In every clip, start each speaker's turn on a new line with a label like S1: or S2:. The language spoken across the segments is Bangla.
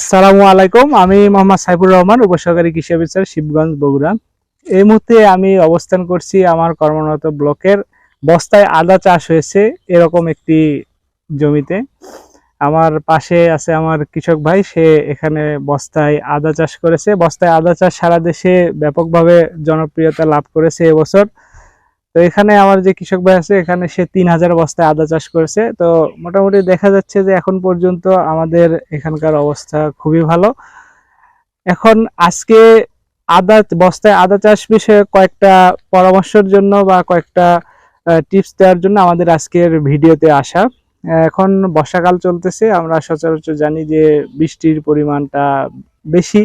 S1: আসসালামু আলাইকুম। আমি মোহাম্মদ সাইফুর রহমান, উপসহকারী কৃষি অফিসার শিবগঞ্জ, বগুড়া। এই মুহূর্তে আমি অবস্থান করছি আমার কর্মরত ব্লকের বস্তায় আদা চাষ হয়েছে এরকম একটি জমিতে। আমার পাশে আছে আমার কৃষক ভাই, সে এখানে বস্তায় আদা চাষ করেছে। বস্তায় আদা চাষ সারা দেশে ব্যাপকভাবে জনপ্রিয়তা লাভ করেছে এবছর। তো এখানে আমার যে কৃষক ভাই আছে, এখানে সে তিন হাজার বস্তায় আদা চাষ করেছে। তো মোটামুটি দেখা যাচ্ছে যে এখন পর্যন্ত আমাদের এখানকার অবস্থা খুবই ভালো। এখন আজকে আদা বস্তায় আদা চাষ বিষয়ে কয়েকটা পরামর্শের জন্য বা কয়েকটা টিপস দেওয়ার জন্য আমাদের আজকের ভিডিওতে আসা। এখন বর্ষাকাল চলতেছে, আমরা সচরাচর জানি যে বৃষ্টির পরিমাণটা বেশি।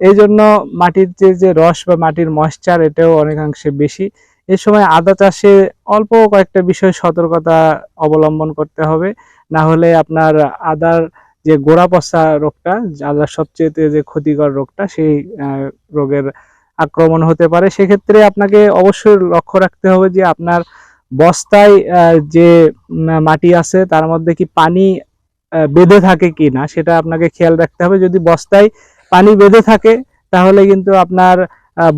S1: এই জন্য মাটির যে যে রস বা মাটির ময়েশ্চার এটাও অনেকাংশে বেশি। এই সময় আদা চাষে অল্প কয়েকটা বিষয় সতর্কতা অবলম্বন করতে হবে। না হলে আপনার আদার যে গোড়া পচা রোগটা, আদার সবচেয়ে যে ক্ষতিকর রোগটা, সেই রোগের আক্রমণ হতে পারে। সেক্ষেত্রে আপনাকে অবশ্যই লক্ষ্য রাখতে হবে যে আপনার বস্তায় যে মাটি আছে, তার মধ্যে কি পানি বেঁধে থাকে কি না সেটা আপনাকে খেয়াল রাখতে হবে। যদি বস্তায় পানি বেঁধে থাকে, তাহলে কিন্তু আপনার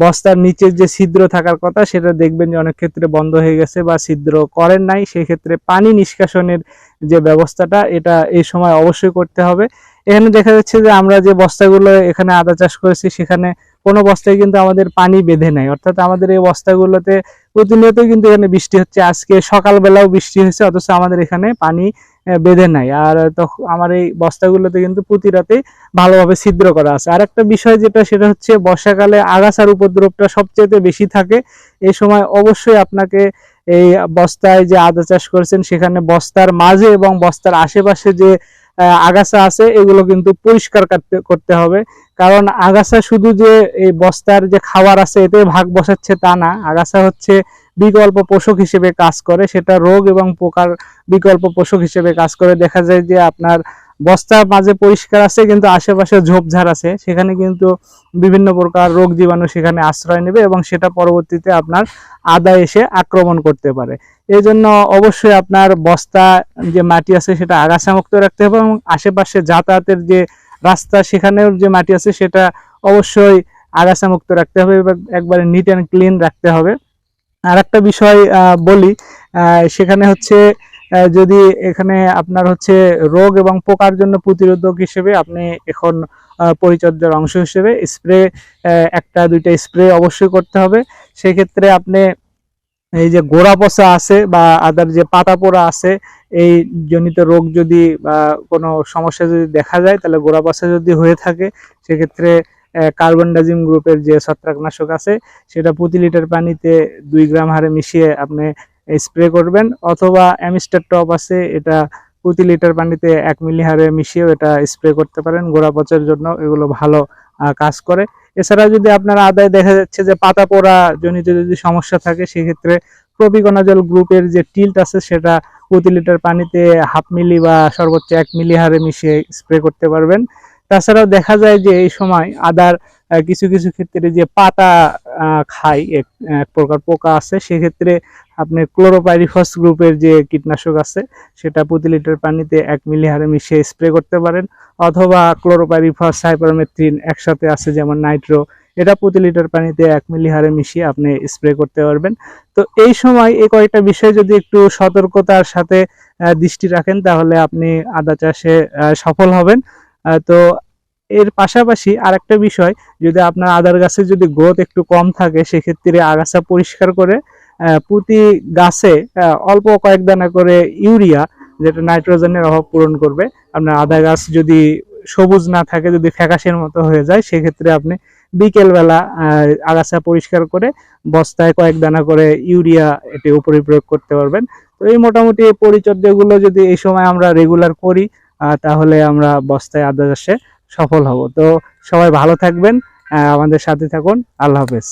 S1: বস্তার নিচের যে ছিদ্র থাকার কথা, সেটা দেখবেন যে অনেক ক্ষেত্রে বন্ধ হয়ে গেছে বা ছিদ্র করেন নাই। সেই ক্ষেত্রে পানি নিষ্কাশনের যে ব্যবস্থাটা, এটা এই সময় অবশ্যই করতে হবে। এখানে দেখা যাচ্ছে যে আমরা যে বস্তাগুলো এখানে আদা চাষ করেছি, সেখানে কোনো বস্তায় কিন্তু আমাদের পানি বেঁধে নাই। অর্থাৎ আমাদের এই বস্তাগুলোতে প্রতিনিয়ত কিন্তু এখানে বৃষ্টি হচ্ছে। আজকে সকালবেলাও বৃষ্টি হয়েছে, অথচ আমাদের এখানে পানি বেঁধে নাই। আর তখন আমার এই বস্তাগুলোতে কিন্তু প্রতি রাতে ভালোভাবে ছিদ্র করা আছে। আর একটা বিষয় যেটা, সেটা হচ্ছে বর্ষাকালে আগাছার উপদ্রবটা সবচেয়ে বেশি থাকে। এই সময় অবশ্যই আপনাকে এই বস্তায় যে আদা চাষ করেছেন, সেখানে বস্তার মাঝে এবং বস্তার আশেপাশে যে আগাছা আছে, এগুলো কিন্তু পরিষ্কার করতে হবে। কারণ আগাছা শুধু যে এই বস্তার যে খাবার আছে, এতে ভাগ বসাচ্ছে তা না। আগাছা হচ্ছে বিকল্প পোষক হিসেবে কাজ করে, সেটা রোগ এবং পোকার বিকল্প পোষক হিসেবে কাজ করে। দেখা যায় যে আপনার বস্তার মাঝে পরিষ্কার আছে, কিন্তু আশেপাশে ঝোপঝাড় আছে। সেখানে কিন্তু বিভিন্ন প্রকার রোগ জীবাণু সেখানে আশ্রয় নেবে এবং সেটা পরবর্তীতে আপনার আদা এসে আক্রমণ করতে পারে। এই জন্য অবশ্যই আপনার বস্তা যে মাটি আছে, সেটা আগাছা মুক্ত রাখতে হবে এবং আশেপাশে যাতায়াতের যে রাস্তা, সেখানেও যে মাটি আছে, সেটা অবশ্যই আগাছা মুক্ত রাখতে হবে একবারে নিট অ্যান্ড ক্লিন রাখতে হবে। আর একটা বিষয় বলি সেখানে হচ্ছে যদি এখানে আপনার হচ্ছে রোগ এবং পোকার জন্য প্রতিরোধক হিসেবে আপনি এখন পরিচর্যার অংশ হিসেবে স্প্রে একটা, দুইটা স্প্রে অবশ্যই করতে হবে। সেক্ষেত্রে আপনি এই যে গোড়া পচা আছে বা আদার যে পাতা পোড়া আছে, এই জনিত রোগ যদি বা কোনো সমস্যা যদি দেখা যায়, তাহলে গোড়া পচা যদি হয়ে থাকে, সেক্ষেত্রে কার্বনডাজিম গ্রুপের যে ছত্রাকনাশক আছে, সেটা প্রতি লিটার পানিতে দুই গ্রাম হারে মিশিয়ে আপনি স্প্রে করবেন অথবা অ্যামিস্টার টপ আছে, এটা প্রতি লিটার পানিতে এক মিলি হারে মিশিয়েও এটা স্প্রে করতে পারেন। গোড়া পচার জন্য এগুলো ভালো কাজ করে। এছাড়া যদি আপনার আদায় দেখা যাচ্ছে যে পাতা পোড়া জনিত যদি সমস্যা থাকে, সেক্ষেত্রে প্রপিকোনাজল গ্রুপের যে টিল্ট আছে, সেটা প্রতি লিটার পানিতে হাফ মিলি বা সর্বোচ্চ এক মিলি হারে মিশিয়ে স্প্রে করতে পারবেন। তাছাড়াও দেখা যায় যে এই সময় আদার কিছু কিছু ক্ষেত্রে যে পাতা খায়, এক প্রকার পোকা আছে, সেক্ষেত্রে আপনি ক্লোরোপাইরিফস গ্রুপের যে কীটনাশক আছে, সেটা প্রতি লিটার পানিতে এক মিলি হারে মিশিয়ে স্প্রে করতে পারেন। অথবা ক্লোরোপাইরিফস সাইপারমেথ্রিন একসাথে আছে, যেমন নাইট্রো এটা প্রতি লিটার পানিতে এক মিলি হারে মিশিয়ে আপনি স্প্রে করতে পারবেন। তো এই সময় এই কয়েকটা বিষয় যদি একটু সতর্কতার সাথে দৃষ্টি রাখেন, তাহলে আপনি আদা চাষে সফল হবেন। তো এর পাশাপাশি আরেকটা বিষয়, যদি আপনার আদার গাছে যদি গ্রোথ একটু কম থাকে, সেক্ষেত্রে আগাছা পরিষ্কার করে প্রতি গাছে অল্প কয়েক দানা করে ইউরিয়া, যেটা নাইট্রোজেনের অভাব পূরণ করবে। আপনার আদা গাছ যদি সবুজ না থাকে, যদি ফ্যাকাশের মতো হয়ে যায়, সেক্ষেত্রে আপনি বিকেলবেলা আগাছা পরিষ্কার করে বস্তায় কয়েক দানা করে ইউরিয়া এটি উপরে প্রয়োগ করতে পারবেন। তো এই মোটামুটি পরিচর্যাগুলো যদি এই সময় আমরা রেগুলার করি তাহলে আমরা বস্তায় আদা চাষে সফল হব। তো সবাই ভালো থাকবেন আমাদের সাথে থাকুন। আল্লাহ হাফেজ।